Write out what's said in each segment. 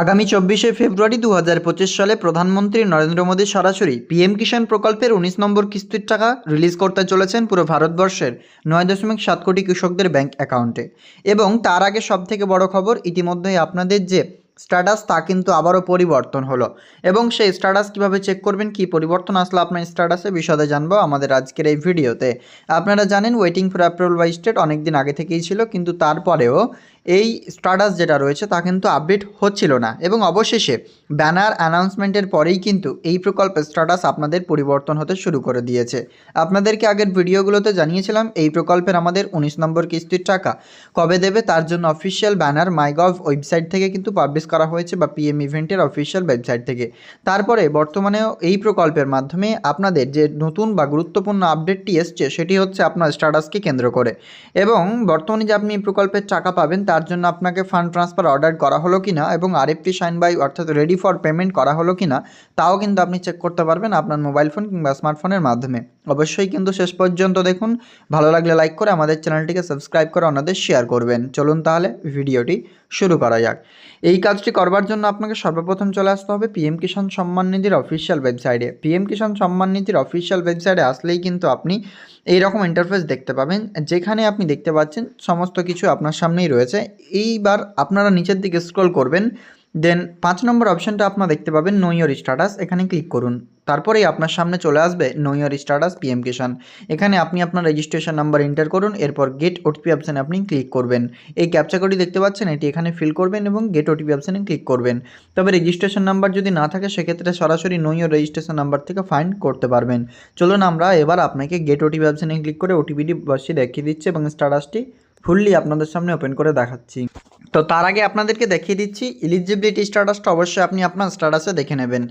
আগামী চব্বিশে ফেব্রুয়ারি দু হাজার পঁচিশ সালে প্রধানমন্ত্রী নরেন্দ্র মোদী সরাসরি পিএম কিষাণ প্রকল্পের উনিশ নম্বর কিস্তির টাকা রিলিজ করতে চলেছেন পুরো ভারতবর্ষের নয় দশমিক সাত কোটি কৃষকদের ব্যাংক অ্যাকাউন্টে। এবং তার আগে সবথেকে বড় খবর ইতিমধ্যেই আপনাদের যে স্ট্যাটাস তা কিন্তু আবারও পরিবর্তন হলো। এবং সেই স্ট্যাটাস কীভাবে চেক করবেন, কী পরিবর্তন আসলো আপনার স্ট্যাটাসে, বিশদে জানব আমাদের আজকের এই ভিডিওতে। আপনারা জানেন waiting for approval by state অনেক দিন আগে থেকেই ছিল, কিন্তু তারপরেও এই স্ট্যাটাস যেটা রয়েছে তা কিন্তু আপডেট হচ্ছিল না এবং অবশেষে ব্যানার অ্যানাউন্সমেন্টের পরেই কিন্তু এই প্রকল্পের স্ট্যাটাস আপনাদের পরিবর্তন হতে শুরু করে দিয়েছে। আপনাদেরকে আগের ভিডিওগুলোতে জানিয়েছিলাম এই প্রকল্পের আমাদের উনিশ নম্বর কিস্তির টাকা। কবে দেবে? তার জন্য অফিসিয়াল ব্যানার মাইগভ ওয়েবসাইট থেকে কিন্তু পাবলিশ করা হয়েছে বা পিএম ইভেন্টের অফিসিয়াল ওয়েবসাইট থেকে। তারপরে বর্তমানেও এই প্রকল্পের মাধ্যমে আপনাদের যে নতুন বা গুরুত্বপূর্ণ আপডেটটি এসছে, সেটি হচ্ছে আপনার স্ট্যাটাসকে কেন্দ্র করে। এবং বর্তমানে যে আপনি এই প্রকল্পের টাকা পাবেন, তার জন্য আপনাকে ফান্ড ট্রান্সফার অর্ডার করা হলো কি না এবং আরএফটি সাইন বাই অর্থাৎ রেডি ফর পেমেন্ট করা হলো কি না তাও কিন্তু আপনি চেক করতে পারবেন আপনার মোবাইল ফোন কিংবা স্মার্টফোনের মাধ্যমে। অবশ্যই কিন্তু শেষ পর্যন্ত দেখুন। ভালো লাগলে লাইক করে আমাদের চ্যানেলটিকে সাবস্ক্রাইব করে অন্যদের শেয়ার করবেন। চলুন তাহলে ভিডিওটি শুরু করা যাক। এই কাজটি করবার জন্য আপনাকে সর্বপ্রথম চলে আসতে হবে পিএম কিষাণ সম্মান নিধির অফিসিয়াল ওয়েবসাইটে পিএম কিষাণ সম্মান নিধির অফিসিয়াল ওয়েবসাইটে আসলেই কিন্তু আপনি এই রকম ইন্টারফেস দেখতে পাবেন। যেখানে আপনি দেখতে পাচ্ছেন সমস্ত কিছু আপনার সামনেই রয়েছে। এইবার আপনারা নিচের দিকে স্ক্রল করবেন। দেন পাঁচ নম্বর অপশানটা আপনারা দেখতে পাবেন নো ইয়োর স্ট্যাটাস এখানে ক্লিক করুন। তারপরেই আপনার সামনে চলে আসবে know your status PM Kisan এখানে আপনি আপনার রেজিস্ট্রেশন নাম্বার এন্টার করুন, এরপর গেট ওটিপি অপশানে আপনি ক্লিক করবেন। এই ক্যাপচা কোডটি দেখতে পাচ্ছেন, এটি এখানে ফিল করবেন এবং গেট ওটিপি অপশানে ক্লিক করবেন। তবে রেজিস্ট্রেশন নাম্বার যদি না থাকে, সেক্ষেত্রে সরাসরি নো ইয়োর রেজিস্ট্রেশন নাম্বার থেকে ফাইন্ড করতে পারবেন। চলুন আমরা এবার আপনাকে গেট ওটিপি অপশানে ক্লিক করে ওটিপিটি বসিয়ে দেখিয়ে দিচ্ছি এবং স্ট্যাটাসটি ফুললি আপনাদের সামনে ওপেন করে দেখাচ্ছি। তো তার আগে আপনাদেরকে দেখিয়ে দিচ্ছি ইলিজিবিলিটি স্ট্যাটাসটা অবশ্যই আপনি আপনার স্ট্যাটাসে দেখে নেবেন।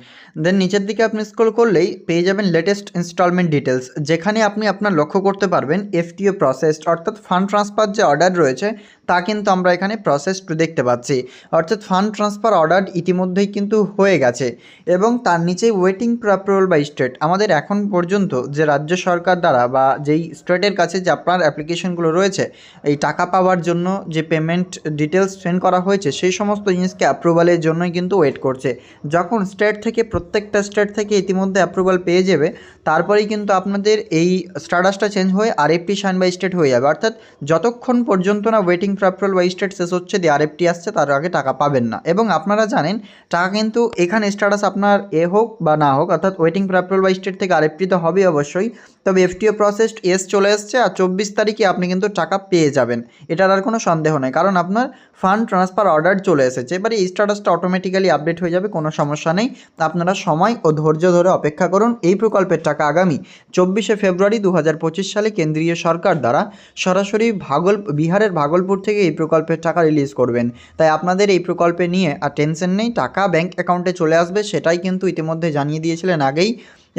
দেন নিচের দিকে আপনি স্ক্রল করলেই পেয়ে যাবেন লেটেস্ট ইনস্টলমেন্ট ডিটেলস যেখানে আপনি আপনার লক্ষ্য করতে পারবেন এফটিও প্রসেসড অর্থাৎ ফান্ড ট্রান্সফার যে অর্ডার রয়েছে, তা কিন্তু আমরা এখানে প্রসেসড দেখতে পাচ্ছি। অর্থাৎ ফান্ড ট্রান্সফার অর্ডার ইতিমধ্যেই কিন্তু হয়ে গেছে এবং তার নিচেই ওয়েটিং অ্যাপ্রুভাল বাই স্টেট আমাদের এখন পর্যন্ত যে রাজ্য সরকার দ্বারা বা যেই স্টেটের কাছে যে আপনার অ্যাপ্লিকেশনগুলো রয়েছে, এই টাকা পাওয়ার জন্য যে পেমেন্ট ডিটেলস সেন্ড করা হয়েছে, সেই সমস্ত জিনিসকে অ্যাপ্রুভালের জন্যই কিন্তু ওয়েট করছে। যখন স্টেট থেকে, প্রত্যেকটা স্টেট থেকে ইতিমধ্যে অ্যাপ্রুভাল পেয়ে যাবে, তারপরেই কিন্তু আপনাদের এই স্টাটাসটা চেঞ্জ হয়ে আরএফটি সাইন বাই স্টেট হয়ে যাবে। অর্থাৎ যতক্ষণ পর্যন্ত না waiting for approval by state শেষ হচ্ছে, দিয়ে আরএফটি আসছে, তার আগে টাকা পাবেন না। এবং আপনারা জানেন, টাকা কিন্তু এখানে স্ট্যাটাস আপনার এ হোক বা না হোক, অর্থাৎ waiting for approval by state থেকে আরএফটি তো হবে অবশ্যই, তবে এফটিও প্রসেসড এস চলে এসছে, আর চব্বিশ তারিখে আপনি কিন্তু টাকা পেয়ে যাবেন। এটার আর কোনো সন্দেহ নেই, কারণ আপনার ফান্ড ট্রান্সফার অর্ডার চলে এসেছে। এবারে এই স্ট্যাটাসটা অটোমেটিক্যালি আপডেট হয়ে যাবে, কোনো সমস্যা নেই। আপনারা সময় ও ধৈর্য ধরে অপেক্ষা করুন। এই প্রকল্পের টাকা আগামী চব্বিশে ফেব্রুয়ারি দু হাজার পঁচিশ সালে কেন্দ্রীয় সরকার দ্বারা সরাসরি ভাগল বিহারের ভাগলপুর থেকে এই প্রকল্পের টাকা রিলিজ করবেন। তাই আপনাদের এই প্রকল্পে নিয়ে আর টেনশন নেই, টাকা ব্যাংক অ্যাকাউন্টে চলে আসবে, সেটাই কিন্তু ইতিমধ্যে জানিয়ে দিয়েছিলেন আগেই।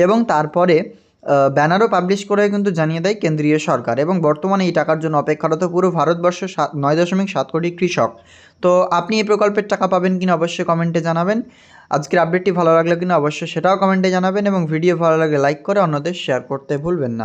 এবং তারপরে ব্যানারও পাবলিশ করে কিন্তু জানিয়ে দেয় কেন্দ্রীয় সরকার এবং বর্তমানে এই টাকার জন্য অপেক্ষারত পুরো ভারতবর্ষের সাত, নয় দশমিক সাত কোটি কৃষক। তো আপনি এই প্রকল্পের টাকা পাবেন কিনা অবশ্যই কমেন্টে জানাবেন। আজকের আপডেটটি ভালো লাগল কিনা অবশ্যই সেটাও কমেন্টে জানাবেন এবং ভিডিও ভালো লাগলে লাইক করে অন্যদের শেয়ার করতে ভুলবেন না।